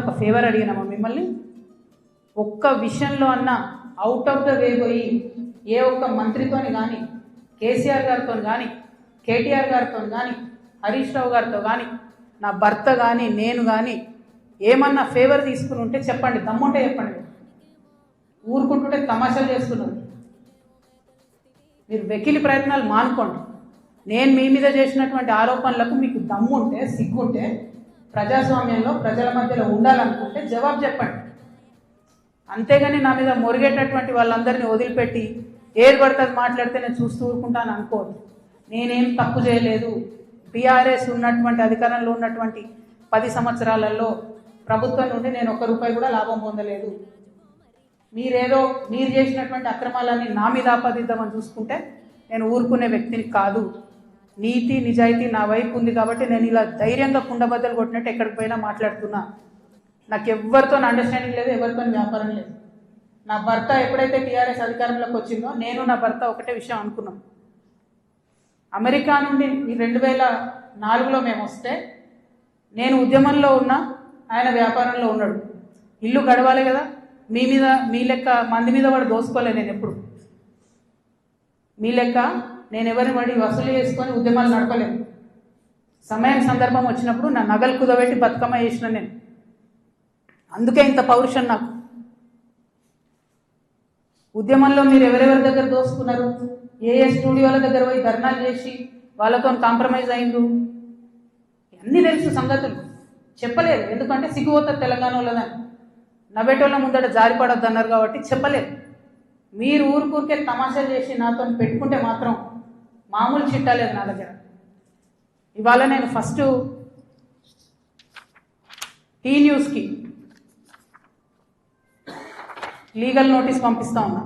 ఒక ఫేవర్ అడిగినామా మిమ్మల్ని ఒక్క విషయంలో అన్న అవుట్ ఆఫ్ ద వే పోయి ఏ ఒక్క మంత్రితోని కానీ కేసీఆర్ గారితో కానీ కేటీఆర్ గారితో కానీ హరీష్ రావు గారితో కానీ నా భర్త కానీ నేను కానీ ఏమన్నా ఫేవర్ తీసుకుని ఉంటే చెప్పండి దమ్ముంటే చెప్పండి. ఊరుకుంటుంటే తమాషాలు చేస్తున్నారు. మీరు వెకిలి ప్రయత్నాలు మానుకోండి. నేను మీ మీద చేసినటువంటి ఆరోపణలకు మీకు దమ్ముంటే సిగ్గుంటే ప్రజాస్వామ్యంలో ప్రజల మధ్యలో ఉండాలనుకుంటే జవాబు చెప్పండి. అంతేగాని నా మీద మొరిగేటటువంటి వాళ్ళందరినీ వదిలిపెట్టి ఏది పడుతుంది మాట్లాడితే నేను చూస్తూ ఊరుకుంటాను అనుకోదు నేనేం తప్పు చేయలేదు. బీఆర్ఎస్ ఉన్నటువంటి అధికారంలో ఉన్నటువంటి పది సంవత్సరాలలో ప్రభుత్వం నుండి నేను ఒక్క రూపాయి కూడా లాభం పొందలేదు. మీరేదో మీరు చేసినటువంటి అక్రమాలన్నీ నా మీద ఆపాదిద్దామని చూసుకుంటే నేను ఊరుకునే వ్యక్తిని కాదు. నీతి నిజాయితీ నా వైపు ఉంది కాబట్టి నేను ఇలా ధైర్యంగా కుండబద్దలు కొట్టినట్టు ఎక్కడికి పోయినా మాట్లాడుతున్నా. నాకు ఎవరితో అండర్స్టాండింగ్ లేదు ఎవరితో వ్యాపారం లేదు. నా భర్త ఎప్పుడైతే టీఆర్ఎస్ అధికారంలోకి వచ్చిందో నేను నా భర్త ఒకటే విషయం అనుకున్నాం. అమెరికా నుండి రెండు వేల నాలుగులో మేము వస్తే నేను ఉద్యమంలో ఉన్నా ఆయన వ్యాపారంలో ఉన్నాడు. ఇల్లు గడవాలి కదా మీ మీద మీ లెక్క మంది మీద వాడు దోసుకోలే నేను ఎప్పుడు. మీ లెక్క నేను ఎవరిని వాడి వసూలు చేసుకొని ఉద్యమాలు నడపలేను. సమయం సందర్భం వచ్చినప్పుడు నా నగలు కుదబెట్టి బతుకమ్మ చేసిన నేను. అందుకే ఇంత పౌరుషం నాకు. ఉద్యమంలో మీరు ఎవరెవరి దగ్గర దోసుకున్నారు? ఏ ఏ స్టూడియోల దగ్గర పోయి ధర్నాలు చేసి వాళ్ళతో కాంప్రమైజ్ అయిండ్రు? అన్నీ తెలుసు సంగతులు. చెప్పలేదు. ఎందుకంటే సిగ్గుపోతారు తెలంగాణ వాళ్ళదని. నవ్వేటోళ్ళ ముందట జారిపడద్దు అన్నారు కాబట్టి చెప్పలేదు. మీరు ఊరికూరికే తమాషా చేసి నాతో పెట్టుకుంటే మాత్రం మామూలు చిట్టాలేదు నా దగ్గర. ఇవాళ నేను ఫస్ట్ టీ న్యూస్కి లీగల్ నోటీస్ పంపిస్తా ఉన్నా.